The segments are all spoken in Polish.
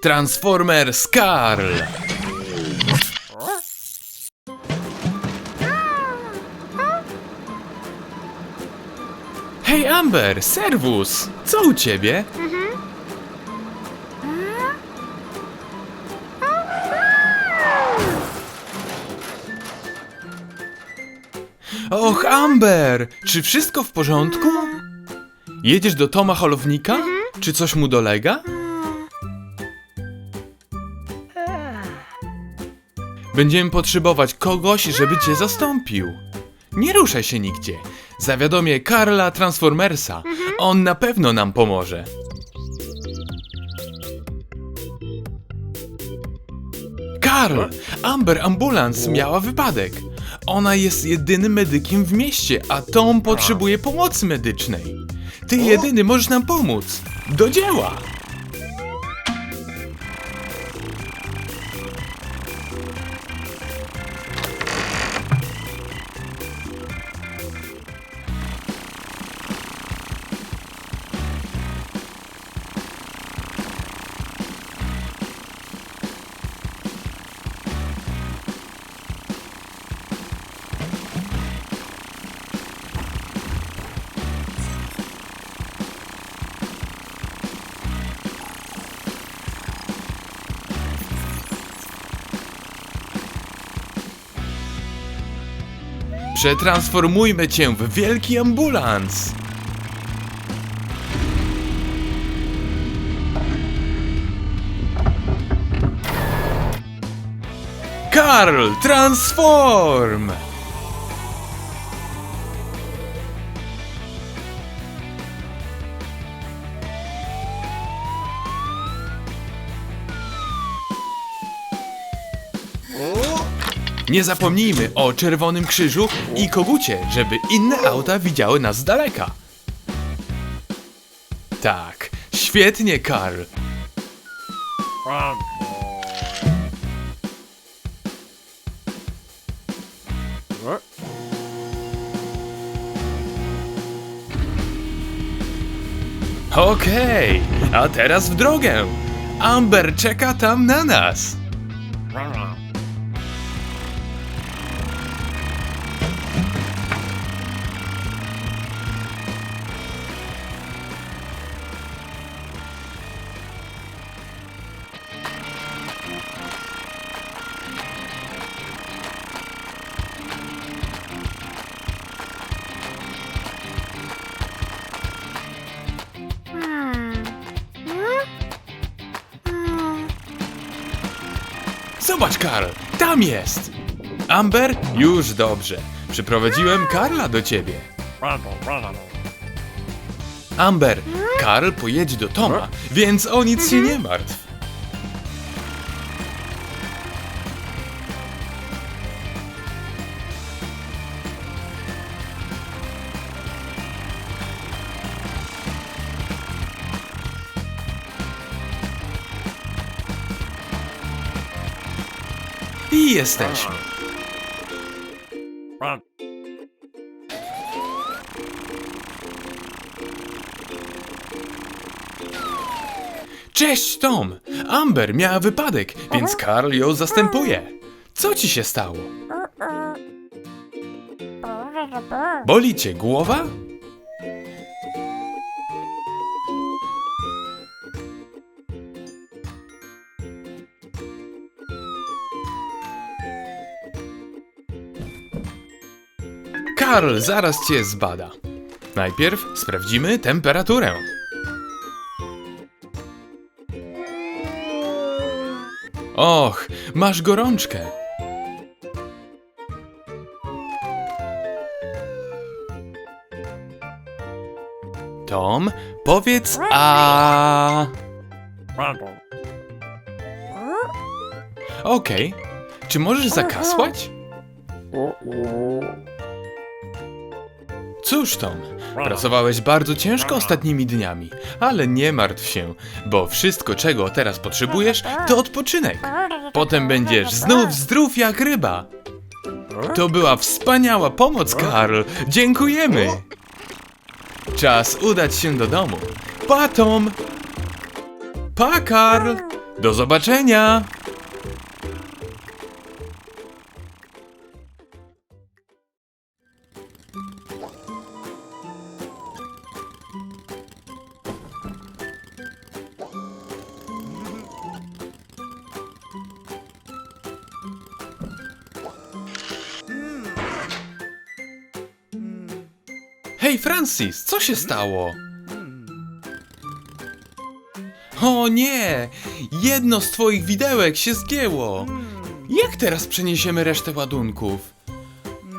Transformers Karl! Hej Amber, serwus! Co u ciebie? Och, Amber! Czy wszystko w porządku? Jedziesz do Toma Holownika? Czy coś mu dolega? Będziemy potrzebować kogoś, żeby cię zastąpił. Nie ruszaj się nigdzie. Zawiadomię Karla Transformersa. On na pewno nam pomoże. Karl! Amber Ambulans miała wypadek. Ona jest jedynym medykiem w mieście, a Tom potrzebuje pomocy medycznej. Ty jedyny możesz nam pomóc. Do dzieła! Przetransformujmy cię w wielki ambulans! Karl, transform! Nie zapomnijmy o Czerwonym Krzyżu i kogucie, żeby inne auta widziały nas z daleka. Tak, świetnie, Karl. Okej, a teraz w drogę. Amber czeka tam na nas. Zobacz, Karl, tam jest! Amber, już dobrze. Przyprowadziłem Karla do ciebie. Amber, Karl pojedzie do Toma, więc o nic się nie martw. I jesteśmy. Cześć, Tom! Amber miała wypadek, więc Karl ją zastępuje. Co ci się stało? Boli cię głowa? Karl zaraz cię zbada. Najpierw sprawdzimy temperaturę. Och, masz gorączkę. Tom, powiedz a. Okej. Czy możesz zakasłać? Cóż, Tom, pracowałeś bardzo ciężko ostatnimi dniami, ale nie martw się, bo wszystko, czego teraz potrzebujesz, to odpoczynek. Potem będziesz znów zdrów jak ryba. To była wspaniała pomoc, Karl. Dziękujemy. Czas udać się do domu. Pa, Tom. Pa, Karl. Do zobaczenia! Hej Francis, co się stało? O nie! Jedno z twoich widełek się zgięło! Jak teraz przeniesiemy resztę ładunków?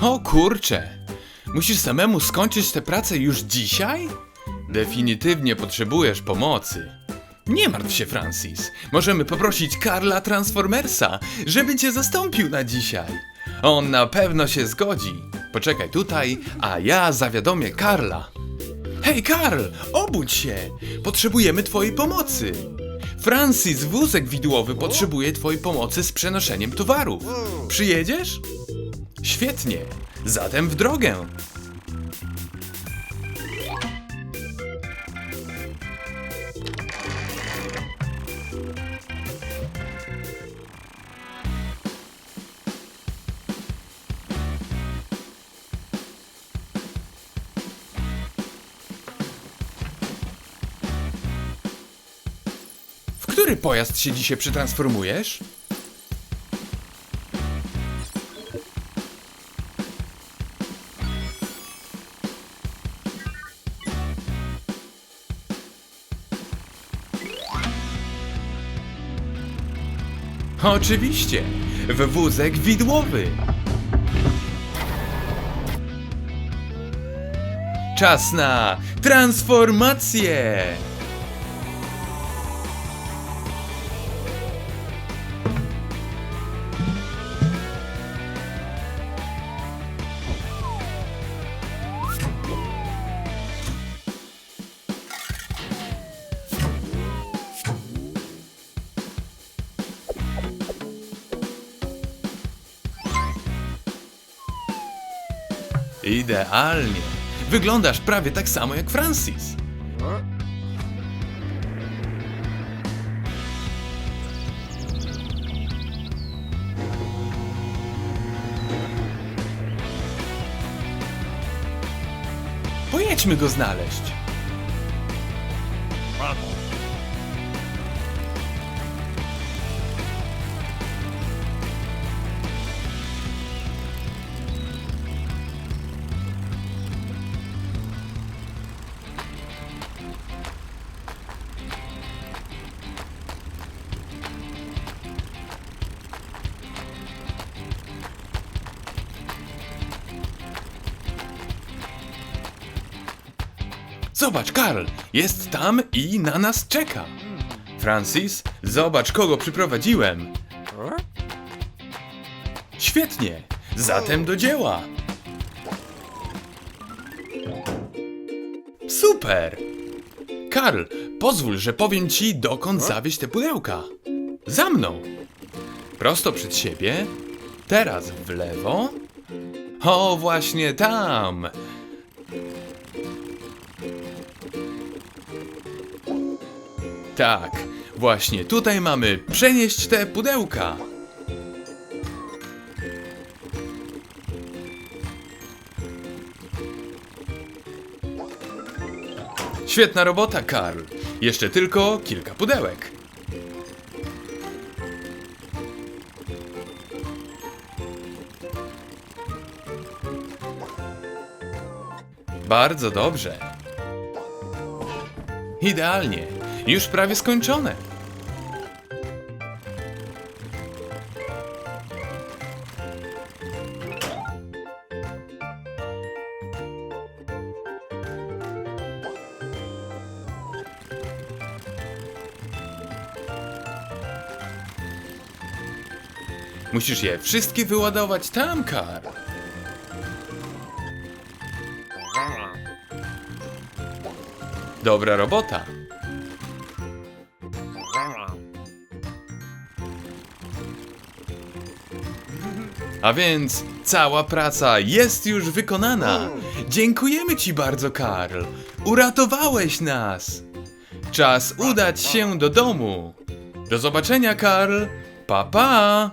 O kurcze! Musisz samemu skończyć tę pracę już dzisiaj? Definitywnie potrzebujesz pomocy. Nie martw się, Francis. Możemy poprosić Karla Transformersa, żeby cię zastąpił na dzisiaj. On na pewno się zgodzi. Poczekaj tutaj, a ja zawiadomię Karla. Hej, Karl, obudź się! Potrzebujemy twojej pomocy! Francis, wózek widłowy potrzebuje twojej pomocy z przenoszeniem towarów. Przyjedziesz? Świetnie. Zatem w drogę. Który pojazd się dzisiaj przetransformujesz? Oczywiście, w wózek widłowy. Czas na transformację! Idealnie. Wyglądasz prawie tak samo jak Francis. Pojedźmy go znaleźć. Zobacz, Karl, jest tam i na nas czeka. Francis, zobacz, kogo przyprowadziłem. Świetnie, zatem do dzieła. Super! Karl, pozwól, że powiem ci, dokąd zawieźć te pudełka. Za mną. Prosto przed siebie. Teraz w lewo. O, właśnie tam. Tak, właśnie tutaj mamy przenieść te pudełka. Świetna robota, Karl. Jeszcze tylko kilka pudełek. Bardzo dobrze. Idealnie. Już prawie skończone. Musisz je wszystkie wyładować tam, Karl. Dobra robota. A więc cała praca jest już wykonana. Dziękujemy Ci bardzo, Karl. Uratowałeś nas. Czas udać się do domu. Do zobaczenia, Karl. Pa, pa.